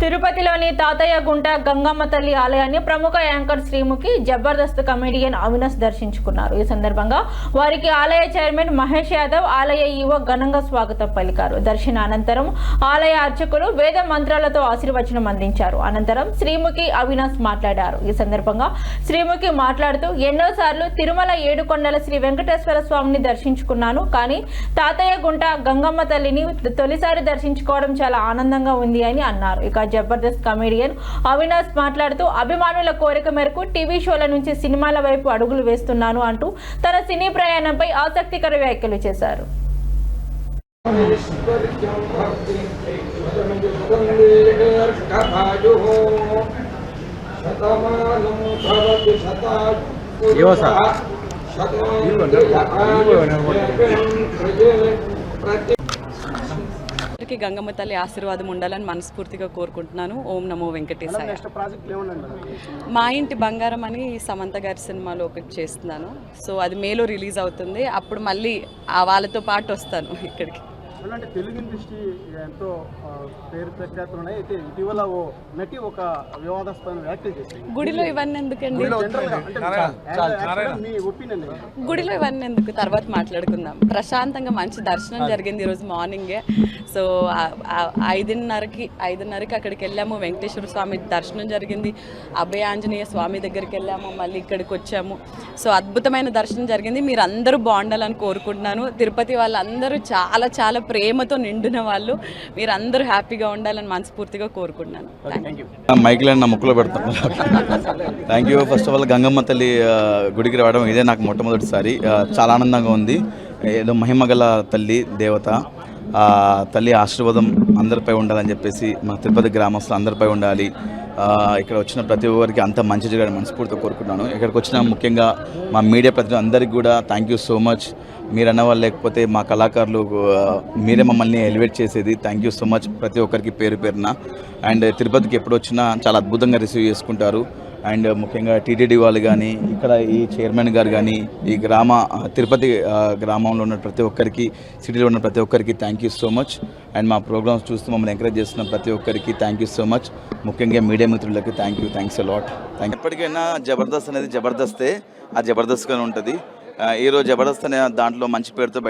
తిరుపతిలోని తాతయ్య గుంట గంగమ్మ తల్లి ఆలయాన్ని ప్రముఖ యాంకర్ శ్రీముఖి జబర్దస్త్ కమెడియన్ అవినాష్ దర్శించుకున్నారు. ఈ సందర్భంగా వారికి ఆలయ చైర్మన్ మహేష్ యాదవ్ ఆలయ ఈవో ఘనంగా స్వాగతం పలికారు. దర్శన అనంతరం ఆలయ అర్చకులు వేద మంత్రాలతో ఆశీర్వచనం అందించారు. అనంతరం శ్రీముఖి అవినాష్ మాట్లాడారు. ఈ సందర్భంగా శ్రీముఖి మాట్లాడుతూ ఎన్నోసార్లు తిరుమల ఏడుకొండల శ్రీ వెంకటేశ్వర స్వామిని దర్శించుకున్నాను. కానీ తాతయ్య గుంట గంగమ్మ తల్లిని తొలిసారి దర్శించుకోవడం చాలా ఆనందంగా ఉంది అని అన్నారు. ఇక జబర్దస్త్ కమెడియన్ అవినాష్ మాట్లాడుతూ అభిమానుల కోరిక మేరకు టీవీ షోల నుంచి సినిమాల వైపు అడుగులు వేస్తున్నాను అంటూ తన సినీ ప్రయాణంపై ఆసక్తికర వ్యాఖ్యలు చేశారు. ఏవో సార్? అందరికీ గంగమ్మ తల్లి ఆశీర్వాదం ఉండాలని మనస్ఫూర్తిగా కోరుకుంటున్నాను. ఓం నమో వెంకటేశాయ. మా ఇంటి బంగారం అని సమంత గారి సినిమాలో ఒకటి చేస్తున్నాను. సో అది మేలో రిలీజ్ అవుతుంది. అప్పుడు మళ్ళీ ఆ వాళ్ళతో పాటు వస్తాను ఇక్కడికి. అంటే తెలుగు ఇండస్ట్రీ ఎంతో పేరు ప్రఖ్యాతులు ఉన్నాయి అయితే ఇటీవల ఓ నటి ఒక వివాదాస్పదమైన వ్యాఖ్యలు చేసింది. గుడిలో ఇవన్నీ ఎందుకండి? మీ ఒపీనియన్ గుడిలో ఇవన్నీ ఎందుకు? తర్వాత మాట్లాడుకుందాం. ప్రశాంతంగా మంచి దర్శనం జరిగింది ఈరోజు మార్నింగే. సో ఐదున్నరకి ఐదున్నరకి అక్కడికి వెళ్ళాము. వెంకటేశ్వర స్వామి దర్శనం జరిగింది. అభయ ఆంజనేయ స్వామి దగ్గరికి వెళ్ళాము. మళ్ళీ ఇక్కడికి వచ్చాము. సో అద్భుతమైన దర్శనం జరిగింది. మీరు అందరూ బాగుండాలని కోరుకుంటున్నాను. తిరుపతి వాళ్ళందరూ చాలా చాలా ప్రేమతో నిండిన వాళ్ళు. మీరు అందరూ హ్యాపీగా ఉండాలని మనస్ఫూర్తిగా కోరుకుంటున్నాను. మైక్లో నా ముక్కులో పెడతాను thank you first of all Gangamma తల్లి గుడికి రావడం ఇదే నాకు మొట్టమొదటిసారి. చాలా ఆనందంగా ఉంది. ఏదో మహిమగల తల్లి దేవత. తల్లి ఆశీర్వాదం అందరిపై ఉండాలని చెప్పేసి మా తిరుపతి గ్రామస్తులు అందరిపై ఉండాలి. ఇక్కడ వచ్చిన ప్రతి ఒక్కరికి అంత మంచి జరగాలని మనస్ఫూర్తిగా కోరుకుంటున్నాను. ఇక్కడికి వచ్చిన ముఖ్యంగా మా మీడియా ప్రతినిధులు అందరికీ కూడా థ్యాంక్ యూ సో మచ్ మీరు అన్నవాళ్ళు లేకపోతే మా కళాకారులు మీరే మమ్మల్ని ఎలివేట్ చేసేది. థ్యాంక్ యూ సో మచ్ ప్రతి ఒక్కరికి పేరు పేరున. అండ్ తిరుపతికి ఎప్పుడు వచ్చినా చాలా అద్భుతంగా రిసీవ్ చేసుకుంటారు. అండ్ ముఖ్యంగా టీటీడీ వాళ్ళు కానీ ఇక్కడ ఈ చైర్మన్ గారు కానీ ఈ గ్రామ తిరుపతి గ్రామంలో ఉన్న ప్రతి ఒక్కరికి సిటీలో ఉన్న ప్రతి ఒక్కరికి thank you so much and మా ప్రోగ్రామ్స్ చూస్తూ మమ్మల్ని ఎంకరేజ్ చేస్తున్న ప్రతి ఒక్కరికి థ్యాంక్ యూ సో మచ్ ముఖ్యంగా మీడియా మిత్రులకి thank you thanks lot thank ఎప్పటికైనా జబర్దస్త్ అనేది జబర్దస్తే ఆ జబర్దస్త్గానే ఉంటుంది. ఈరోజు జబర్దస్త్ అనే దాంట్లో మంచి పేరుతో బయట